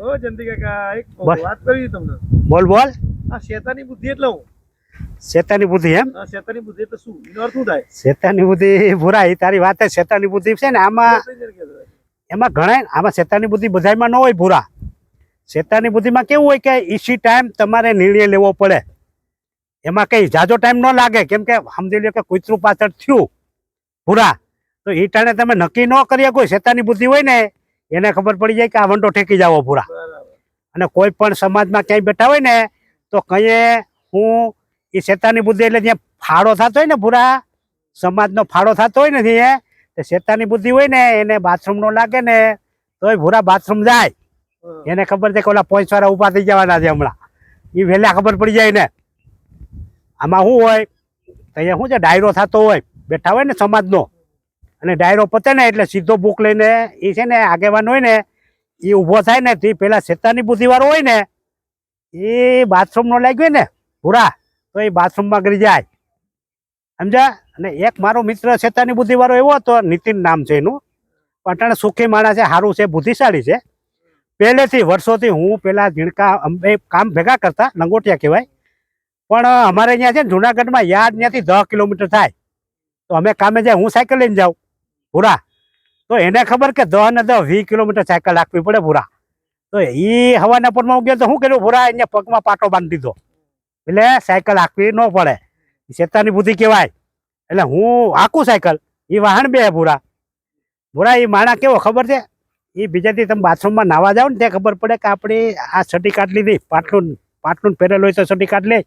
ઓ જયંતિ કાકા એક બસ. વાત કરવી તમને. બોલ બોલ. આ શેતાની બુદ્ધિ એટલે હું? શેતાની બુદ્ધિ એમ? શેતાની બુદ્ધિ એટલે શું? એનો અર્થ શું થાય? શેતાની બુદ્ધિ ભૂરા એ તારી વાત છે શેતાની બુદ્ધિ છે ને આમાં? એમાં ઘણા આમાં શેતાની બુદ્ધિ બધામાં ન હોય ભૂરા. શેતાની બુદ્ધિમાં કેવું હોય કે ઈસી ટાઈમ તમારે નિર્ણય લેવો પડે. એમાં કઈ જાજો ટાઈમ ન લાગે. કેમ કે સમજી લો કે કૂતરું પાછળ થયું ભૂરા. તો એ ટાણે તમે નક્કી ન કરી કોઈ શેતાની બુદ્ધિ હોય ને એને ખબર પડી જાય કે આ વંટો ઠેકી જાવો પૂરા. અને કોઈ પણ સમાજમાં ક્યાંય બેઠા હોય ને તો કંઈ હું એ શેતાની બુદ્ધિ એટલે જ્યાં ફાળો થતો હોય ને પૂરા સમાજનો ફાળો થતો હોય ને ત્યાં તે શેતાની બુદ્ધિ હોય ને એને બાથરૂમનો લાગે ને તોય ભૂરા બાથરૂમ જાય. એને ખબર છે કે ઓલા પોઈન્ટ વાળા ઊભા થઈ જવાના છે હમણાં. એ વહેલા ખબર પડી જાય ને. આમાં શું હોય? તો અહીંયા શું છે? ડાયરો થતો હોય. બેઠા હોય ને સમાજનો. અને ડાયરો પતે ને એટલે સીધો બુક લઈને એ છે ને આગેવાન હોય ને એ ઊભો થાય ને તે પેલા શેતાની બુદ્ધિવાળો હોય ને એ બાથરૂમનો લાગ્યો ને પૂરા તો એ બાથરૂમમાં ગરી જાય. સમજ્યા? અને એક મારો મિત્ર શેતાની બુદ્ધિવાળો એવો હતો, નીતિન નામ છે એનું. પટણ સુખી માણસ છે સારું છે, બુદ્ધિશાળી છે. પહેલેથી, વર્ષોથી હું પેલા ઝીણકા અંબે કામ ભેગા કરતા, લંગોટિયા કહેવાય. પણ અમારે અહીંયા છે ને જુનાગઢમાં યાર્ડ ત્યાંથી દસ કિલોમીટર થાય. તો અમે કામે જાય, હું સાયકલ લઈને જાઉં. પૂરા તો એને ખબર કે દહ ને દહ વીસ કિલોમીટર સાયકલ રાખવી પડે પૂરા તો એ હવાના પરમાં ગયો તો શું કર્યું? પૂરા એને પગમાં પાટો બાંધી દીધો. એટલે સાયકલ હાંકવી ન પડે. શેતાની બુદ્ધિ કહેવાય. એટલે હું આખું સાયકલ એ વાહન બે પૂરા પૂરા એ માણા કેવો ખબર છે? એ બીજાથી તમે બાથરૂમમાં નાવા જાઓ ને, ત્યાં ખબર પડે કે આપણે આ સર્ટિફિકેટ લીધી. પાટલું પાટલું પહેરેલું હોય તો સર્ટિફિકેટ લે.